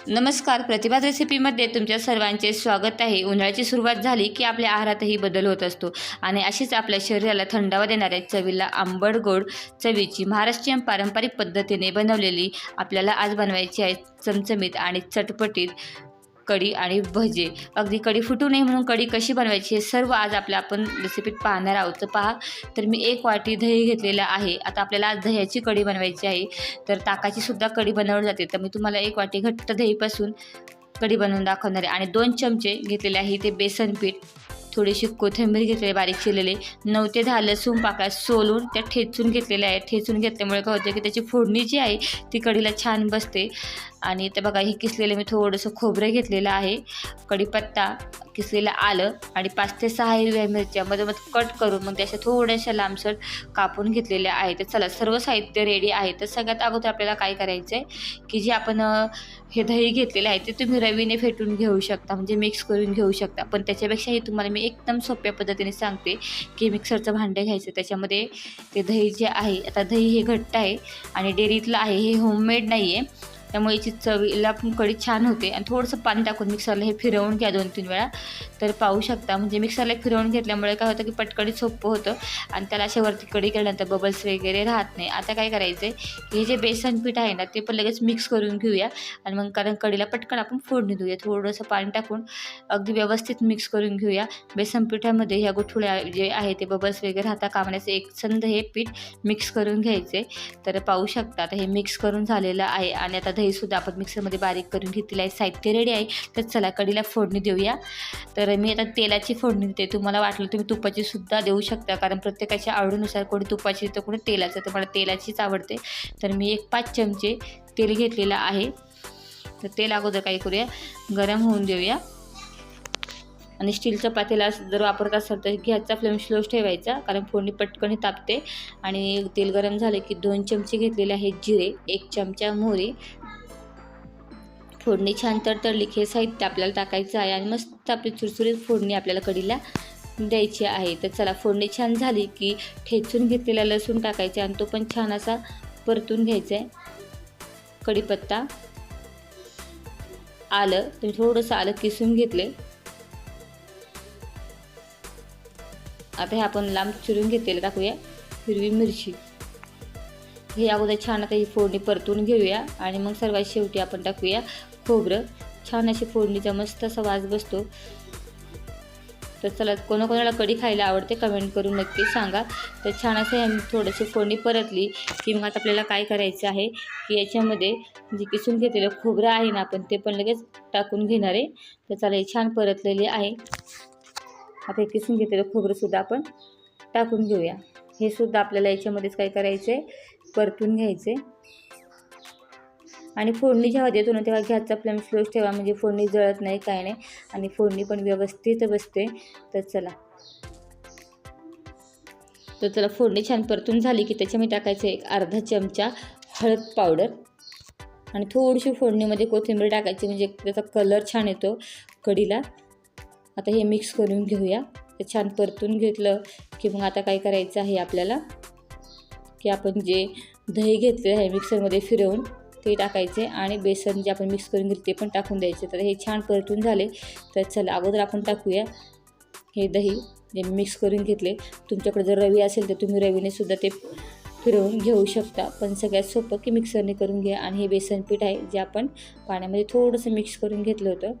नमस्कार प्रतिभा रेसिपीमध्ये तुमच्या सर्वांचे स्वागत आहे. उन्हाळ्याची सुरुवात झाली की आपल्या आहारातही बदल होत असतो आणि अशीच आपल्या शरीराला थंडावा देणाऱ्या चवीला आंबड गोड चवीची महाराष्ट्रीयन पारंपरिक पद्धतीने बनवलेली आपल्याला आज बनवायची आहे चमचमीत आणि चटपटीत कढी आणि भजे. अगदी कढी फुटू नये म्हणून कढी कशी बनवायची हे सर्व आज आपल्या आपण रेसिपीत पाहणार आहोत. तर पहा तर मी एक वाटी दही घेतलेलं आहे. आता आपल्याला आज दह्याची कढी बनवायची आहे. तर ताकाची सुद्धा कढी बनवली जाते. तर मी तुम्हाला एक वाटी घट्ट दहीपासून कढी बनवून दाखवणार आहे. आणि दोन चमचे घेतलेले आहे ते बेसन पीठ. थोडीशी कोथिंबीर घेतलेली बारीक चिरलेले. नऊ ते दहा लसूण पाकळ्या सोलून त्या ठेचून घेतलेल्या आहे ठेचून घेतल्यामुळे काय होतं की त्याची फोडणी जी आहे ती कढीला छान बसते. आणि ते बघा हे किसलेलं मी थोडंसं खोबरं घेतलेलं आहे. कढीपत्ता किसलेलं आलं आणि पाच ते सहा हिरव्या मिरच्या मध्ये मध्ये कट करून मग त्याच्या थोड्याशा लांबसर कापून घेतलेल्या आहेत. तर चला सर्व साहित्य रेडी आहे. तर सगळ्यात अगोदर आपल्याला काय करायचं आहे की जे आपण हे दही घेतलेलं आहे ते तुम्ही रवीने फेटून घेऊ शकता. म्हणजे मिक्स करून घेऊ शकता. पण त्याच्यापेक्षाही तुम्हाला मी एकदम सोप्या पद्धतीने सांगते की मिक्सरचं भांडं घ्यायचं. त्याच्यामध्ये ते दही जे आहे आता दही हे घट्ट आहे आणि डेअरीतलं आहे हे होममेड नाही आहे त्यामुळे याची चवीला पण कढी छान होते. आणि थोडंसं पाणी टाकून मिक्सरला हे फिरवून घ्या दोन तीन वेळा. तर पाहू शकता म्हणजे मिक्सरला फिरवून घेतल्यामुळे काय होतं की पटकडी सोपं होतं. आणि त्याला अशा वरती कढी केल्यानंतर बबल्स वगैरे राहत नाही. आता काय करायचं आहे हे जे बेसन पीठ आहे ना ते पण लगेच मिक्स करून घेऊया. आणि मग कारण कढीला पटकन आपण फोडणी देऊया. थोडंसं पाणी टाकून अगदी व्यवस्थित मिक्स करून घेऊया. बेसन पिठामध्ये ह्या गुठुळ्या जे आहे ते बबल्स वगैरे राहता कामण्याचं एक छंद हे पीठ मिक्स करून घ्यायचे तर पाहू शकता आता हे मिक्स करून झालेलं आहे. आणि आता दहीसुद्धा आपण मिक्सरमध्ये बारीक करून घेतलेलं आहे. साहित्य रेडी आहे. तर चला कढीला फोडणी देऊया. तर मी आता तेलाची फोडणी देते. तुम्हाला वाटलं तुम्ही तुपाची सुद्धा देऊ शकता. कारण प्रत्येकाच्या आवडीनुसार कोणी तुपाची तर कोणी तेलाचं. तर मला तेलाचीच आवडते. तर मी एक पाच चमचे तेल घेतलेलं आहे. तर तेल अगोदर काय करूया? गरम होऊन देऊया. आणि स्टीलचं पातेला जर वापरत असाल तर गॅसचा फ्लेम स्लोच ठेवायचा. कारण फोडणी पटकन तापते. आणि तेल गरम झाले की दोन चमचे घेतलेले आहेत जिरे एक चमचा मोहरी फोडणी छान तर तर लिखे साहित्य आपल्याला टाकायचं आहे आणि मस्त आपली चुरचुरीत फोडणी आपल्याला कढीला द्यायची आहे. तर चला फोडणी छान झाली की ठेचून घेतलेला लसूण टाकायचा आणि तो पण छान असा परतून घ्यायचा आहे. कढीपत्ता आलं तुम्ही थोडंसं आलं किसून घेतले. आता हे आपण लांब चिरून घेतलेलं टाकूया हिरवी मिरची. हे अगोदर छान आता ही फोडणी परतून घेऊया आणि मग सर्वात शेवटी आपण टाकूया खोबरं छान अशी फोडणीचा मस्त असा वास बसतो. तर चला कोणाकोणाला कढी खायला आवडते कमेंट करून नक्की सांगा. तर छान असं थोडीशी फोडणी परतली की मग आता आपल्याला काय करायचं आहे की याच्यामध्ये जे किसून घेतलेलं खोबरं आहे ना आपण ते पण लगेच टाकून घेणार आहे. तर चला हे छान परतलेले आहे. आता हे किसून घेतलेलं खोबरंसुद्धा आपण टाकून घेऊया. हे सुद्धा आपल्याला याच्यामध्येच काय करायचं आहे परतून घ्यायचे आणि फोडणी जेव्हा देतो ना तेव्हा गॅसचा फ्लेम स्लोच ठेवा म्हणजे फोडणी जळत नाही काय नाही. आणि फोडणी पण व्यवस्थित बसते. तर चला. तर चला फोडणी छान परतून झाली की त्याच्यामध्ये टाकायचं एक अर्धा चमचा हळद पावडर. आणि थोडीशी फोडणीमध्ये कोथिंबीर टाकायची म्हणजे त्याचा कलर छान येतो कढीला आता हे मिक्स करून घेऊया. ते छान परतून घेतलं की मग आता काय करायचं आहे आपल्याला? की आपण जे दही घेतले आहे मिक्सरमध्ये फिरवून ते टाकायचे आणि बेसन जे आपण मिक्स करून घेतले ते पण टाकून द्यायचे. तर हे छान परतून झाले. तर चला अगोदर आपण टाकूया हे दही जे मिक्स करून घेतले. तुमच्याकडे जर रवी असेल तर तुम्ही रवीने सुद्धा ते फिरवून घेऊ शकता. पण सगळ्यात सोपं की मिक्सरने करून घ्या. आणि हे बेसन पीठ आहे जे आपण पाण्यामध्ये थोडंसं मिक्स करून घेतलं होतं.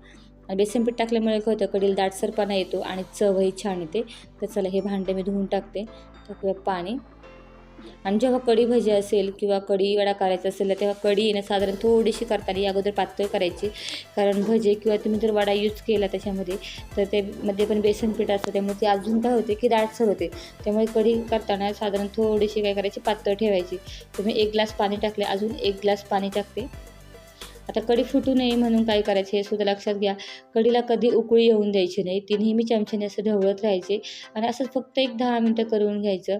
आणि बेसन पीठ टाकल्यामुळे काय होतं? कडील दाटसरपणा येतो आणि चवही छान येते. तर चला हे भांडे मी धुवून टाकते. टाकूया पाणी. आणि जेव्हा कढी भजी असेल किंवा कढी वडा करायचा असेल तर तेव्हा कढी ना साधारण थोडीशी करताना या अगोदर पातळ करायची. कारण भजे किंवा तुम्ही जर वडा यूज केला त्याच्यामध्ये तर ते मध्ये पण बेसन पीठ असतं त्यामुळे ते अजून काय होते की दाटसर होते. त्यामुळे कढी करताना साधारण थोडीशी काय करायची पातळ ठेवायची. तुम्ही एक ग्लास पाणी टाकले अजून एक ग्लास पाणी टाकते. आता कढी फुटू नये म्हणून काय करायचे हे सुद्धा लक्षात घ्या. कढीला कधी उकळी येऊन द्यायची नाही. ती नेहमी चमच्याने असं ढवळत राहायचे. आणि असंच फक्त एक दहा मिनटं करून घ्यायचं.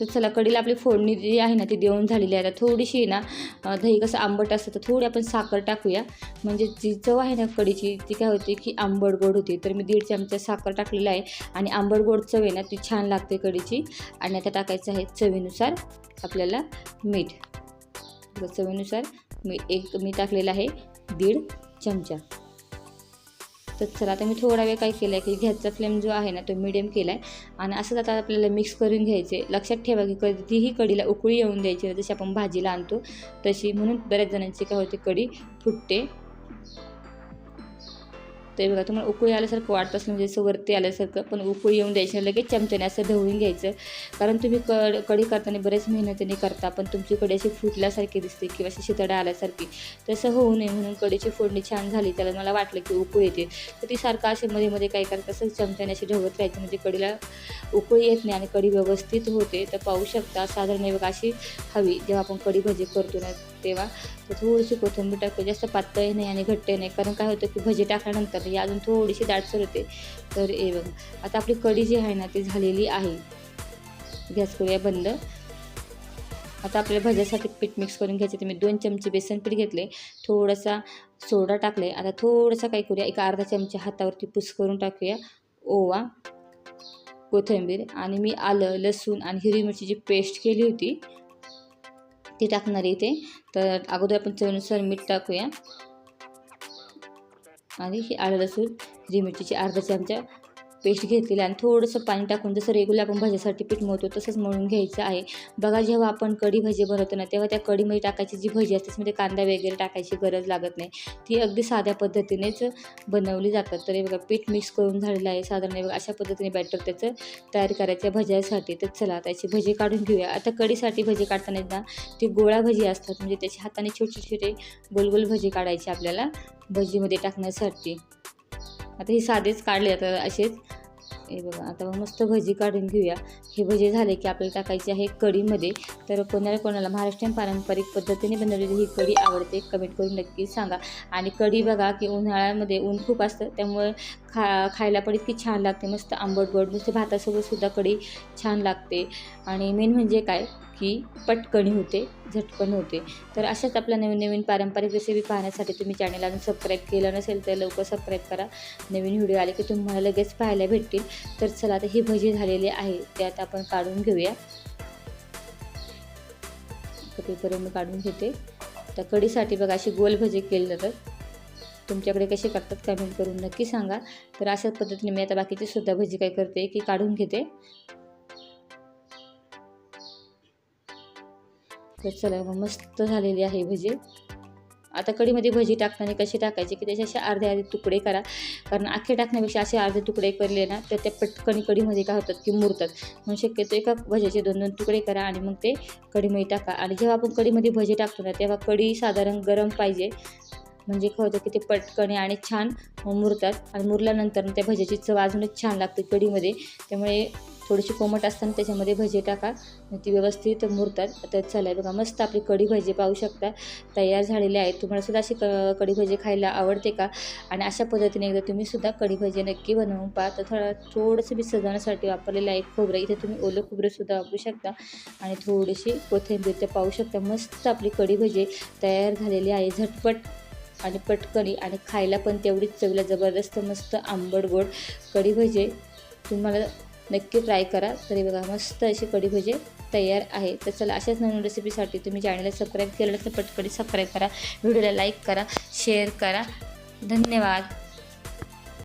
तर चला कडीला आपली फोडणी जी आहे ना ती देऊन झालेली आहे. आता थोडीशी ना दही कसं आंबट असतं तर थोडी आपण साखर टाकूया. म्हणजे जी चव आहे ना कडीची ती काय होते की आंबट गोड होती. तर मी दीड चमचा साखर टाकलेला आहे आणि आंबट गोड चव आहे ना ती छान लागते कडीची आणि आता टाकायचं आहे चवीनुसार आपल्याला मीठ. चवीनुसार मी एक मी टाकलेलं आहे दीड चमचा. तर चला आता मी थोडा वेळ काय केलं आहे की गॅसचा फ्लेम जो आहे ना तो मिडियम केला आहे आणि असंच आता आपल्याला मिक्स करून घ्यायचे. लक्षात ठेवा की कधीही कढीला उकळी येऊन द्यायची. जशी आपण भाजीला आणतो तशी. म्हणून बऱ्याच जणांची काय होते कढी फुटते. ते बघा तुम्हाला उकळी आल्यासारखं वाटत असलं म्हणजे असं वरती आल्यासारखं पण उकळी येऊन द्यायची लगेच चमच्याने असं ढवळून घ्यायचं. कारण तुम्ही कड कढी करताना बरेच मेहनतीने करता पण तुमची कढी अशी फुटल्यासारखी दिसते किंवा अशी शितडा आल्यासारखी. तसं होऊ नये म्हणून कढीची फोडणी छान झाली त्याला मला वाटलं की उकळी येते. तर ती सारखं असे मध्ये मध्ये काय करता असं चमच्याने अशी ढवत राहायचं म्हणजे कढीला उकळी येत नाही आणि कढी व्यवस्थित होते. तर पाहू शकता साधारण हे बघा अशी हवी जेव्हा आपण कढी भजी करतो ना तेव्हा तर थोडीशी कोथिंबीर टाकतो. जास्त पातळी नाही आणि घट्ट नाही. कारण काय होतं की भजी टाकल्यानंतर ही अजून थोडीशी दाटसर होते. तर हे बघ. आता आपली कढी जी आहे ना ती झालेली आहे. गॅस करूया बंद. आता आपल्या भज्यासाठी पीठ मिक्स करून घ्यायचे तर मी दोन चमचे बेसन पीठ घेतले. थोडासा सोडा टाकले. आता थोडासा काय करूया? एक अर्धा चमचा हातावरती पुस करून टाकूया. ओवा कोथिंबीर आणि मी आलं लसूण आणि हिरवी मिरची जी पेस्ट केली होती. ती टाकणार आहे इथे. तर अगोदर आपण चवीनुसार मीठ टाकूया. आणि ही आलं लसूण हिरवी मिरचीची अर्धा चमचा पेस्ट घेतलेलं आणि थोडंसं पाणी टाकून जसं रेग्युलर आपण भाजीसाठी पीठ मळतो तसंच मळून घ्यायचं आहे. बघा जेव्हा आपण कढी भजी बनवतो ना तेव्हा त्या कढीमध्ये टाकायची जी भजी असते त्याच्यामध्ये कांदा वगैरे टाकायची गरज लागत नाही. ती अगदी साध्या पद्धतीनेच बनवली जातात. तर हे बघा पीठ मिक्स करून झालेलं आहे साधारण. बघा अशा पद्धतीने बॅटर त्याचं तयार करायचं भज्यासाठी. तर चला त्याची भजी काढून घेऊया. आता कढीसाठी भजी काढताना ना ती गोळा भजी असतात म्हणजे त्याच्या हाताने छोटे छोटे गोल गोल भजी काढायची आपल्याला भजीमध्ये टाकण्यासाठी. आता हे साधेच काढले आता असेच. हे बघा आता मस्त भजी काढून घेऊया. हे भजी झाले की आपल्याला टाकायची आहे कढीमध्ये. तर कोणाला कोणाला महाराष्ट्रीयन पारंपरिक पद्धतीने बनवलेली ही कढी आवडते कमेंट करून नक्की सांगा. आणि कढी बघा की उन्हाळ्यामध्ये ऊन खूप असतं त्यामुळे खा खायला पण इतकी छान लागते. मस्त आंबट गोड नुसते भातासोबत सुद्धा कढी छान लागते. आणि मेन म्हणजे काय? की पटकणी होते झटकन होते. तर अशाच आपल्या नवीन नवीन पारंपरिक रेसिपी पाहण्यासाठी तुम्ही चॅनल अजून सबस्क्राईब केलं नसेल तर लवकर सबस्क्राईब करा. नवीन व्हिडिओ आले की तुम्हाला लगेच पाहायला भेटतील. तर चला आता ही भजी झालेली आहे त्यात आपण काढून घेऊया. पेपर मी काढून घेते. तर कढीसाठी बघा अशी गोल भजी केली जातात. तुमच्याकडे कसे करतात कमेंट करून नक्की सांगा. तर अशाच पद्धतीने मी आता बाकीची सुद्धा भजी काय करते की काढून घेते. तर चला मग मस्त झालेली आहे भजी. आता कढीमध्ये भजी टाकताना कशी टाकायची की त्याचे असे अर्धे अर्धे तुकडे करा. कारण अख्खे टाकण्यापेक्षा असे अर्धे तुकडे करले ना तर त्या पटकन कढीमध्ये काय होतात की मुरतात. म्हणून शक्यतो एका भज्याचे दोन दोन तुकडे करा आणि मग ते कढीमध्ये टाका. आणि जेव्हा आपण कढीमध्ये भजी टाकतो ना तेव्हा कढी साधारण गरम पाहिजे. म्हणजे काय होतं की ते पटकणे आणि छान मुरतात. आणि मुरल्यानंतर त्या भज्याची चव अजूनच छान लागते कढीमध्ये. त्यामुळे थोडीशी कोमट असताना त्याच्यामध्ये भजी टाका. ती व्यवस्थित मुरतात. आता चला बघा मस्त आपली कढी भजी पाहू शकता. तयार झालेली आहे तुम्हाला सुद्धा अशी क कढी भजी खायला आवडते का? आणि अशा पद्धतीने एकदा तुम्ही सुद्धा कढी भजी नक्की बनवून पहा. तर थोडा थोडंसं मी सजवण्यासाठी वापरलेलं आहे खोबरं. इथे तुम्ही ओलं खोबरंसुद्धा वापरू शकता. आणि थोडीशी कोथिंबीर ते पाहू शकता. मस्त आपली कढी भजी तयार झालेली आहे. झटपट आणि पटकनी आणि खायला पण तेवढीच चवीला जबरदस्त मस्त आंबट गोड कढी भजे तुम्हाला नक्की ट्राय करा. तरी बघा मस्त अशी कढी भजे तयार आहे. तर चला अशाच नवीन रेसिपीसाठी तुम्ही चॅनलला सबस्क्राईब केलं तर पटकडी सबस्क्राईब करा. व्हिडिओला लाईक करा शेअर करा. धन्यवाद.